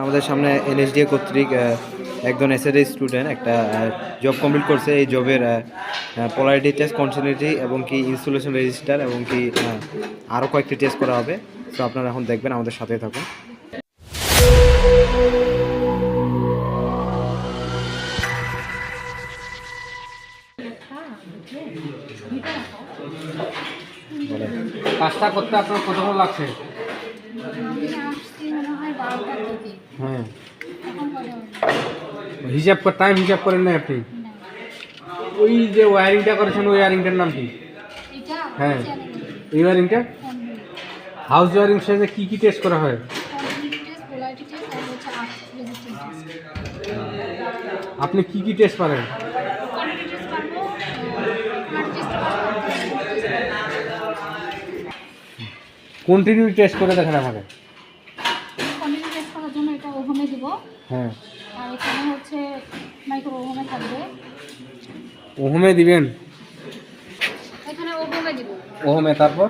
আমাদের সামনে এনএসডিএ কর্তৃক একজন এসএডি স্টুডেন্ট একটা জব কমপ্লিট করছে এই জবের পোলারিটি টেস্ট কন্টিনিউটি এবং কি ইনস্টলেশন রেজিস্টার এবং কি আরও কয়েকটি টেস্ট করা হবে। তো আপনারা এখন দেখবেন আমাদের সাথে থাকুন। কাজটা করতে আপনার কতক্ষণ লাগছে? বারোটার দিকে। হ্যাঁ। এখন কটা বাজে? হিসাব টাইম হিসাব করেন না আপনি? ওই যে ওয়ারিংটা করেছেন ওই ওয়ারিংটার নাম কি? হ্যাঁ। এই ওয়ারিংটা হাউস ওয়ারিং সাথে কি কি টেস্ট করা হয়? আপনি কি কি টেস্ট পারেন কন্টিনিউ টেস্ট করে দেখেন আমাকে কন্টিনিউটি টেস্ট করার জন্য এটা ওভেনে দিব। হ্যাঁ। আর এখানে হচ্ছে মাইক্রো ওভেনে থাকবে। ওহমে দিবেন? এখানে ওভেনে দিব। ওহমে তারপর?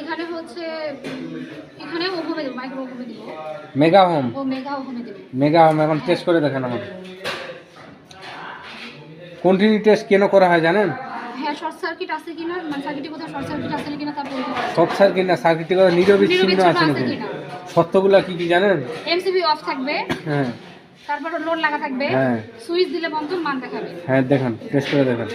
এখানে হচ্ছে এখানে ওভেনে দিব মাইক্রো ওভেনে দিব। Mega home? ও মেগা ওভেনে দিব। মেগা হোম এখন টেস্ট করে দেখেন আমাকে। কন্টিনিউ টেস্ট কেন করা হয় জানেন? হ্যাঁ শর্ট সার্কিট আছে কিনা? মানে সার্কিটে কোথাও শর্ট সার্কিট আছে কিনা তা বলতে সব সার্কিট না সার্কিট করে নিরবিচ্ছিন্ন আছে কিনা? সত্যগুলা কি কি জানেন? এমসিবি অফ থাকবে। হ্যাঁ। তারপর লোড লাগা থাকবে। হ্যাঁ। সুইচ দিলে বন্ধ মান দেখাবে। হ্যাঁ দেখেন টেস্ট করে দেখেন।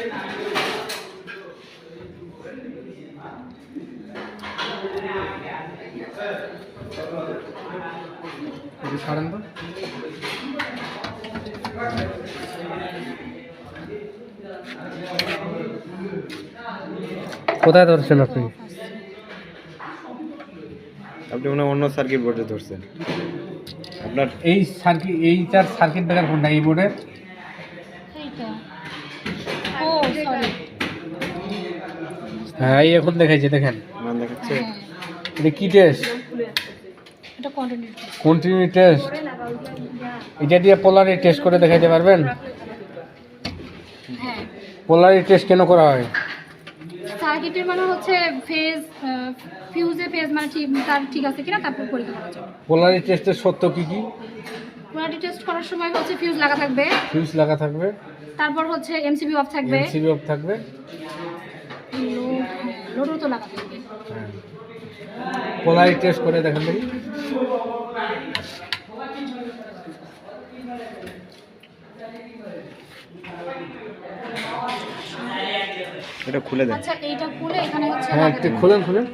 ছাড়েন তো। কোথায় ধরছেন আপনি? আপনি মনে অন্য সার্কিট বোর্ডে ধরছেন। আপনার এই সার্কিট এই এইটার সার্কিট ব্রেকার কোনটা? এই বোর্ডের এইটা ও সরি হ্যাঁ এই এখন দেখাইছে দেখেন। মান দেখাচ্ছে। হ্যাঁ। এটা কি টেস্ট এটা কন্টিনিউ টেস্ট এটা দিয়ে পোলারি টেস্ট করে দেখাইতে পারবেন? হ্যাঁ। পোলারি টেস্ট কেন করা হয়? সার্কিটের মানে হচ্ছে ফেজ ফিউজে ফেজ মানে ঠিক তার ঠিক আছে কিনা তারপর পরীক্ষা করা যাবে। পোলারি টেস্টের সত্য কি কি? কোয়ালিটি টেস্ট করার সময় হচ্ছে ফিউজ লাগা থাকবে। ফিউজ লাগা থাকবে। তারপর হচ্ছে এমসিবি অফ থাকবে। এনসিবি অফ থাকবে। লোড লোডও তো লাগা থাকবে। হ্যাঁ। পোলারি টেস্ট করে দেখেন দেখি। এটা খুলে দেন। আচ্ছা এইটা খুলে এখানে হচ্ছে হ্যাঁ একটু খুলেন খুলেন।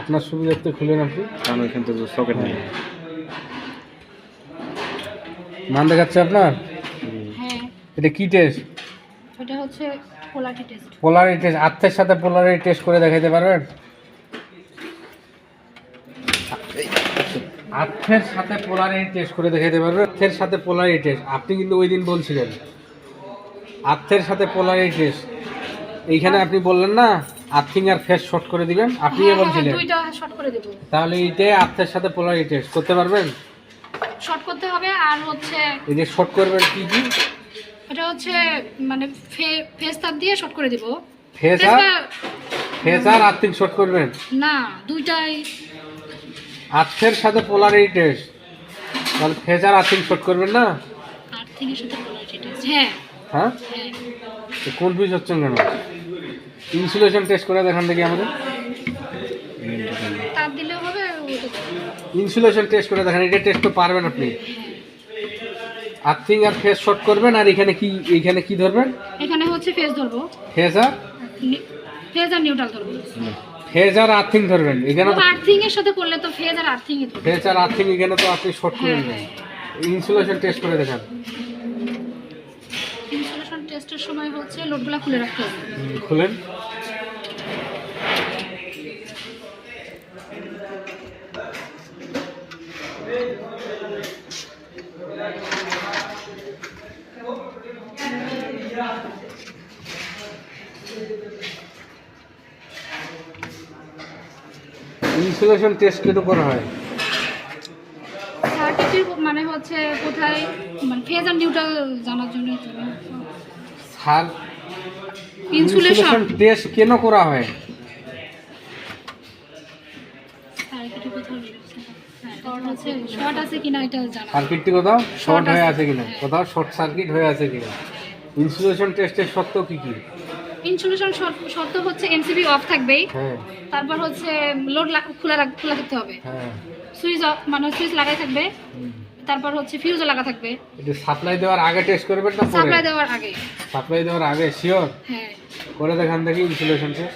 আপনার সুবিধার্থে খুলেন আপনি। কারণ ওইখান থেকে সকেট নেই। মান দেখাচ্ছে আপনার? হ্যাঁ। এটা কি টেস্ট এটা হচ্ছে কোয়ালিটি টেস্ট পোলারি টেস্ট আর্থের সাথে পোলারি টেস্ট করে দেখাইতে পারবেন? আর্থের সাথে পোলারি টেস্ট করে দেখাইতে পারবেন? আর্থের সাথে পোলারি টেস্ট আপনি কিন্তু ওই দিন বলছিলেন। আর্থের সাথে পোলারি টেস্ট এইখানে আপনি বললেন না আর্থিং আর ফেস শর্ট করে দিবেন আপনি হ্যাঁ হ্যাঁ বলছিলেন। দুইটা শর্ট করে দেব। তাহলে এইটাই আর্থের সাথে পোলারি টেস্ট করতে পারবেন? শর্ট করতে হবে আর হচ্ছে এই যে শর্ট করবেন কি কি? এটা হচ্ছে মানে ফেস তাপ দিয়ে শর্ট করে দেব। ফেস আর ফেস আর আর্থিং শর্ট করবেন? না দুইটাই। আর্থের সাথে পোলারি টেস্ট তাহলে ফেস আর আর্থিং শর্ট করবেন না? আর্থিংয়ের সাথে কোয়ালিটি টেস্ট হ্যাঁ। হ্যাঁ? হ্যাঁ। কনফিউজ হচ্ছেন কেন? ইনসুলেশন টেস্ট করে দেখান দেখি আমাদের। তাপ দিলেও হবে ইনসুলেশন টেস্ট করে দেখেন এটা টেস্ট তো পারবেন আপনি। আর্থিং আর ফেস শর্ট করবেন আর এখানে কি এখানে কি ধরবেন? এখানে হচ্ছে ফেস ধরবো। ফেস আর? ফেজ আর নিউট্রাল ধরবো। ফেস আর আর্থিং ধরবেন এখানে তো আর্থিং এর সাথে করলে তো ফেজ আর আর্থিং ফেস আর আর্থিং এখানে তো আপনি শর্ট করে হ্যাঁ, নেবেন। ইনসুলেশন টেস্ট করে দেখান। টেস্টের সময় হচ্ছে লোডগুলো খুলে রাখতে হবে। খুলেন। ইনসুলেশন টেস্ট কেন করা হয়। মানে হচ্ছে কোথায় মানে ফেজ আর নিউট্রাল জানার জন্য সার ইনসুলেশন। টেস্ট কেন করা হয়? সার্কিটটি কোথাও শর্ট হয়ে আছে। কিনা? হ্যাঁ। কোথাও শর্ট সার্কিট হয়ে আছে কিনা? ইনসুলেশন টেস্টের সত্য কি কি? ইনসুলেশন শর্ত হচ্ছে এমসিবি অফ থাকবেই। হ্যাঁ। তারপর হচ্ছে লোড খোলা রাখ- খোলা থাকতে হবে। হ্যাঁ। সুইচ অফ মানে সুইচ লাগাই থাকবে। তারপর হচ্ছে ফিউজও লাগা থাকবে। এটা সাপ্লাই দেওয়ার আগে টেস্ট করবেন না পরে? সাপ্লাই দেওয়ার আগে। সাপ্লাই দেওয়ার আগে শিওর হ্যাঁ। করে দেখান দেখি ইনসুলেশন বানানো।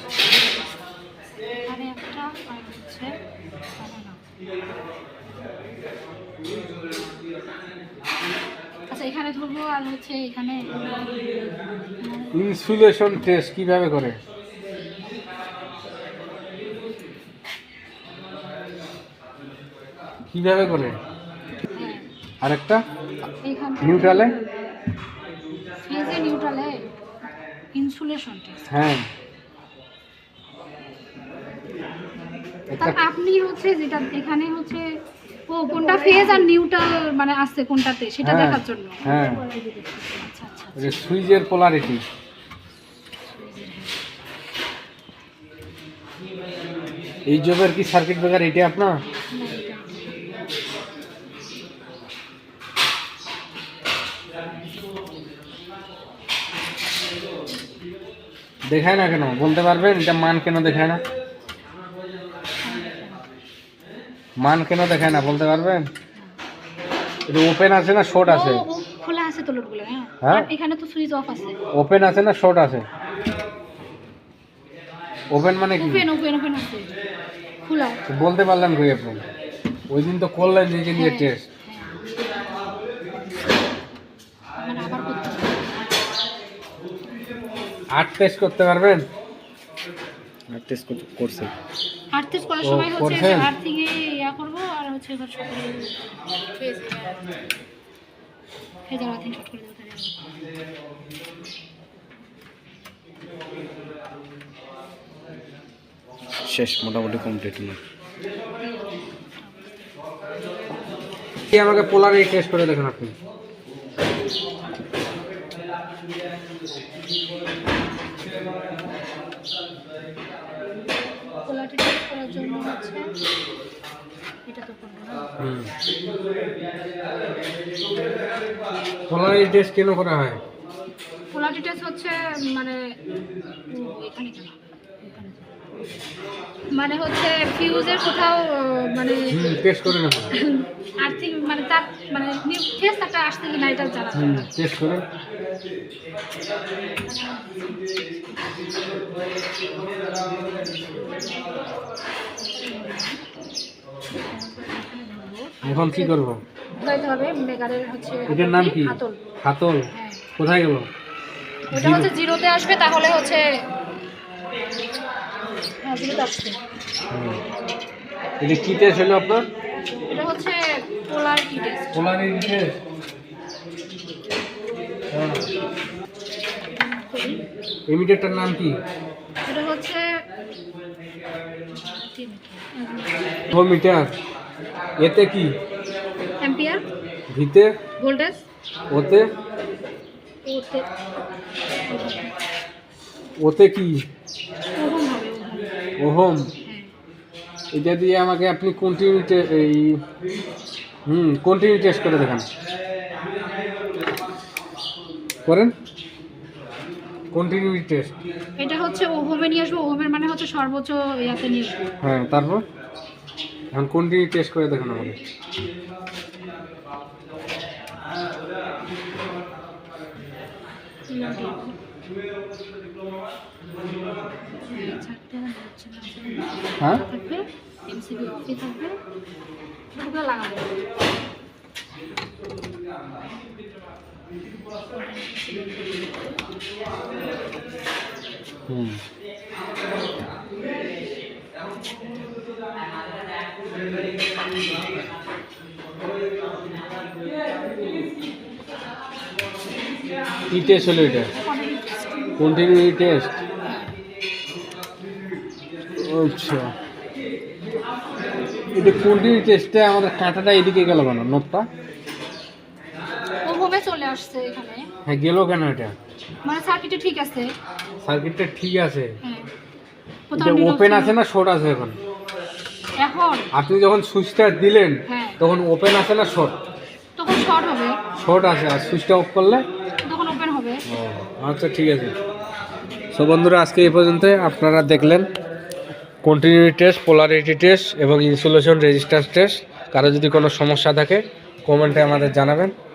আচ্ছা এখানে ধরবো আর হচ্ছে এখানে ইনসুলেশন টেস্ট কীভাবে করে? কীভাবে করে? হ্যাঁ আরেকটা? এইখানে নিউট্রালে? ফেজে নিউট্রালে ইনসুলেশন টেস্ট। হ্যাঁ। আপনি হচ্ছে যেটা এখানে হচ্ছে ও কোনটা ফেজ আর নিউট্রাল মানে আসছে কোনটাতে সেটা হ্যাঁ, দেখার জন্য। হ্যাঁ। আচ্ছা আচ্ছা পোলারিটি এই জবের কি সার্কিট ব্রেকার এটা আপনার? দেখায় না কেন? বলতে পারবেন এটা মান কেন দেখায় না? মান কেন দেখায় না? বলতে পারবেন এটা ওপেন আছে না শর্ট আছে? খোলা আছে তো লোডগুলো হ্যাঁ। হ্যাঁ? আর এখানে তো সুইচ অফ আছে। ওপেন আছে না শর্ট আছে? ওপেন মানে কি? ওপেন ওপেন ওপেন আছে। খোলা। বলতে পারলেন কই আপনি? ওই দিন তো করলেন নিজে নিজে হ্যাঁ, টেস্ট হ্যাঁ। মানে আবার করতে হবে। আট টেস্ট করতে পারবেন? টেস্ট করছে। আর্থিস করার সময় হচ্ছে? আর্থিং এ ইয়া করব আর হচ্ছে এবার সকালে ফেজ ফেজ আর করে দেবো শেষ মোটামুটি কমপ্লিট হলো। কি আমাকে পোলারিটি টেস্ট করে দেখেন আপনি? পোলারিটি টেস্ট করার জন্য হচ্ছে এটা তো করব না। পোলারিটি টেস্ট কেন করা হয়? পোলারিটি টেস্ট হচ্ছে মানে এখানে কেন মানে হচ্ছে ফিউজের কোথাও মানে টেস্ট করে না আর্থিং মানে তার মানে টেস্ট একটা আসছে কিনা এটা জানা টেস্ট করে। এখন কি করব? বুঝাইতে হবে মেগারের হচ্ছে এটার নাম কি? হাতল। হাতল? হ্যাঁ। কোথায় গেল? ওটা হচ্ছে জিরোতে আসবে তাহলে হচ্ছে হ্যাঁ জিরোতে আসবে। এটা কি টেস্ট হলো আপনার? এটা হচ্ছে পোলারিটি টেস্ট পোলারিটি টেস্ট এমিটারটার নাম কি? এটা হচ্ছে মিটার। এতে কি? অ্যাম্পিয়ার। ভিতে? ভোল্টেজ। ওতে? ওতে। ওতে কি? ওহম হবে ওহম। ওহম হ্যাঁ। এটা দিয়ে আমাকে আপনি কন্টিনিউ এই হুম কন্টিনিউ টেস্ট করে দেখান। করেন? কন্টিনিউ টেস্ট এটা হচ্ছে ওহমে নিয়ে আসব ওহমের মানে হচ্ছে সর্বোচ্চ ইয়াতে নিয়ে আসব। হ্যাঁ তারপর? এখন কন্টিনিউ টেস্ট করে দেখুন আমাকে হ্যাঁ? লাগাবো। হুম কি টেস্ট হলো এটা? কন্টিনিউ টেস্ট আচ্ছা। এটা কন্টিনিউ টেস্টে আমাদের কাঁটাটা এদিকে গেল কেন? নোটটা? চলে আসছে এখানে। হ্যাঁ গেল কেন এটা? মানে সার্কিটে ঠিক আছে। সার্কিটটা ঠিক আছে। হ্যাঁ। ওপেন আছে না শর্ট আছে এখন? এখন। আপনি যখন সুইচটা দিলেন হ্যাঁ। তখন ওপেন আছে না শর্ট তখন শর্ট হবে। শর্ট আছে আর সুইচটা অফ করলে? তখন ওপেন হবে। আচ্ছা ঠিক আছে। সো বন্ধুরা আজকে এই পর্যন্ত। আপনারা দেখলেন কন্টিনিউটি টেস্ট পোলারিটি টেস্ট এবং ইনসুলেশন রেজিস্ট্যান্স টেস্ট কারও যদি কোনো সমস্যা থাকে কমেন্টে আমাদের জানাবেন।